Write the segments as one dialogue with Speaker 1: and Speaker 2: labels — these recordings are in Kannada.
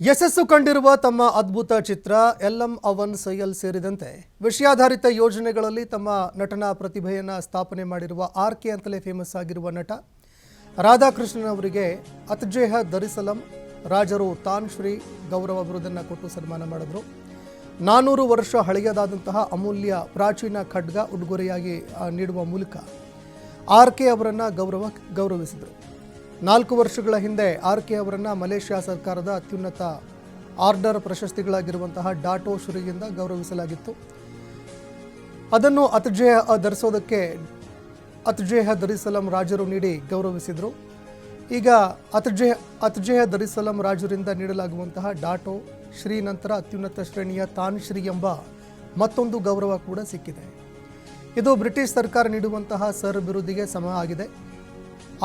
Speaker 1: ಯಶಸ್ಸು ಕಂಡಿರುವ ತಮ್ಮ ಅದ್ಭುತ ಚಿತ್ರ ಎಲ್ಎಂ ಅವನ್ ಸೈಯಲ್ ಸೇರಿದಂತೆ ವಿಷಯಾಧಾರಿತ ಯೋಜನೆಗಳಲ್ಲಿ ತಮ್ಮ ನಟನಾ ಪ್ರತಿಭೆಯನ್ನು ಸ್ಥಾಪನೆ ಮಾಡಿರುವ ಆರ್ ಕೆ ಅಂತಲೇ ಫೇಮಸ್ ಆಗಿರುವ ನಟ ರಾಧಾಕೃಷ್ಣನ್ ಅವರಿಗೆ ಅತ್ಜೇಹ ದರಿಸಲಂ, ರಾಜರು ತಾನ್ ಶ್ರೀ ಗೌರವ ಬಿರುದನ್ನು ಕೊಟ್ಟು ಸನ್ಮಾನ ಮಾಡಿದ್ರು. ನಾನೂರು ವರ್ಷ ಹಳೆಯದಾದಂತಹ ಅಮೂಲ್ಯ ಪ್ರಾಚೀನ ಖಡ್ಗ ಉಡುಗೊರೆಯಾಗಿ ನೀಡುವ ಮೂಲಕ ಆರ್ ಕೆ ಅವರನ್ನು ಗೌರವ, ಗೌರವಿಸಿದರು. ನಾಲ್ಕು ವರ್ಷಗಳ ಹಿಂದೆ ಆರ್ ಕೆ ಅವರನ್ನು ಮಲೇಷ್ಯಾ ಸರ್ಕಾರದ ಅತ್ಯುನ್ನತ ಆರ್ಡರ್ ಪ್ರಶಸ್ತಿಗಳಾಗಿರುವಂತಹ ಡಾಟೋ ಶ್ರೀಯಿಂದ ಗೌರವಿಸಲಾಗಿತ್ತು. ಅದನ್ನು ಅತಜೇಹ ಧರಿಸೋದಕ್ಕೆ ಅತ್ಜೇಹ ದರಿಸಲಂ ರಾಜರು ನೀಡಿ ಗೌರವಿಸಿದರು. ಈಗ ಅತಜೇಹ ಅತಜೇಹ ದರಿಸಲಂ ರಾಜರಿಂದ ನೀಡಲಾಗುವಂತಹ ಡಾಟೋ ಶ್ರೀ ನಂತರ ಅತ್ಯುನ್ನತ ಶ್ರೇಣಿಯ ತಾನ್ ಶ್ರೀ ಎಂಬ ಮತ್ತೊಂದು ಗೌರವ ಕೂಡ ಸಿಕ್ಕಿದೆ. ಇದು ಬ್ರಿಟಿಷ್ ಸರ್ಕಾರ ನೀಡುವಂತಹ ಸರ್ ಬಿರುದಿಗೆ ಸಮ ಆಗಿದೆ.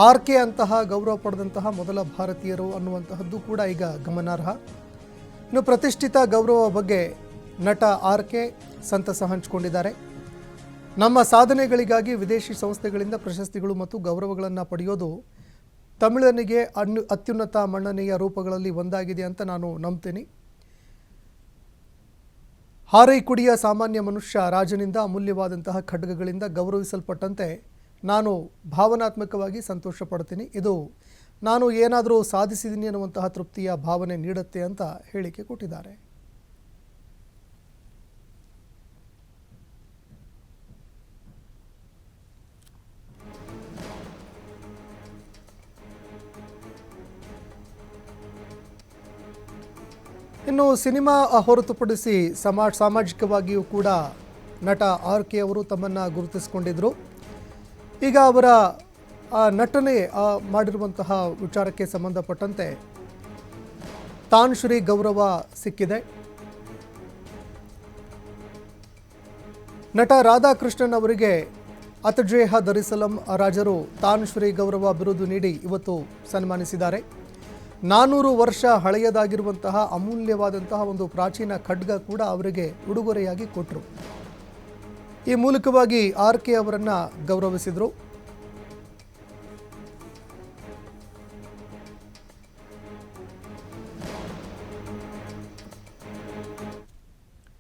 Speaker 1: ಆರ್ ಕೆ ಅಂತಹ ಗೌರವ ಪಡೆದಂತಹ ಮೊದಲ ಭಾರತೀಯರು ಅನ್ನುವಂತಹದ್ದು ಕೂಡ ಈಗ ಗಮನಾರ್ಹ. ಇನ್ನು ಪ್ರತಿಷ್ಠಿತ ಗೌರವ ಬಗ್ಗೆ ನಟ ಆರ್ ಕೆ ಸಂತಸ ಹಂಚಿಕೊಂಡಿದ್ದಾರೆ. ನಮ್ಮ ಸಾಧನೆಗಳಿಗಾಗಿ ವಿದೇಶಿ ಸಂಸ್ಥೆಗಳಿಂದ ಪ್ರಶಸ್ತಿಗಳು ಮತ್ತು ಗೌರವಗಳನ್ನು ಪಡೆಯೋದು ತಮಿಳನಿಗೆ ಅನ್ನು ಅತ್ಯುನ್ನತ ಮನ್ನಣೆಯ ರೂಪಗಳಲ್ಲಿ ಒಂದಾಗಿದೆ ಅಂತ ನಾನು ನಂಬ್ತೀನಿ. ಹಾರೈಕುಡಿಯ ಸಾಮಾನ್ಯ ಮನುಷ್ಯ ರಾಜನಿಂದ ಅಮೂಲ್ಯವಾದಂತಹ ಖಡ್ಗಗಳಿಂದ ಗೌರವಿಸಲ್ಪಟ್ಟಂತೆ ನಾನು ಭಾವನಾತ್ಮಕವಾಗಿ ಸಂತೋಷ ಪಡ್ತೀನಿ. ಇದು ನಾನು ಏನಾದರೂ ಸಾಧಿಸಿದ್ದೀನಿ ಅನ್ನುವಂತಹ ತೃಪ್ತಿಯ ಭಾವನೆ ನೀಡುತ್ತೆ ಅಂತ ಹೇಳಿಕೆ ಕೊಟ್ಟಿದ್ದಾರೆ. ಇನ್ನು ಸಿನಿಮಾ ಹೊರತುಪಡಿಸಿ ಸಮಾಜ ಸಾಮಾಜಿಕವಾಗಿಯೂ ಕೂಡ ನಟ ಆರ್ ಕೆ ಅವರು ತಮ್ಮನ್ನು ಗುರುತಿಸಿಕೊಂಡಿದ್ದರು ಈಗ ಅವರ, ಆ, ನಟನೆ ಮಾಡಿರುವಂತಹ ವಿಚಾರಕ್ಕೆ ಸಂಬಂಧಪಟ್ಟಂತೆ ತಾನ್ ಶ್ರೀ ಗೌರವ ಸಿಕ್ಕಿದೆ. ನಟ ರಾಧಾಕೃಷ್ಣನ್ ಅವರಿಗೆ ಅತಜೇಹ ದರಿಸಲಂ ರಾಜರು ತಾನ್ ಶ್ರೀ ಗೌರವ ಬಿರುದು ನೀಡಿ ಇವತ್ತು ಸನ್ಮಾನಿಸಿದ್ದಾರೆ. ನಾನೂರು ವರ್ಷ ಹಳೆಯದಾಗಿರುವಂತಹ ಅಮೂಲ್ಯವಾದಂತಹ ಒಂದು ಪ್ರಾಚೀನ ಖಡ್ಗ ಕೂಡ ಅವರಿಗೆ ಉಡುಗೊರೆಯಾಗಿ ಕೊಟ್ಟರು ಈ ಮೂಲಕವಾಗಿ ಆರ್ ಕೆ ಅವರನ್ನು ಗೌರವಿಸಿದರು.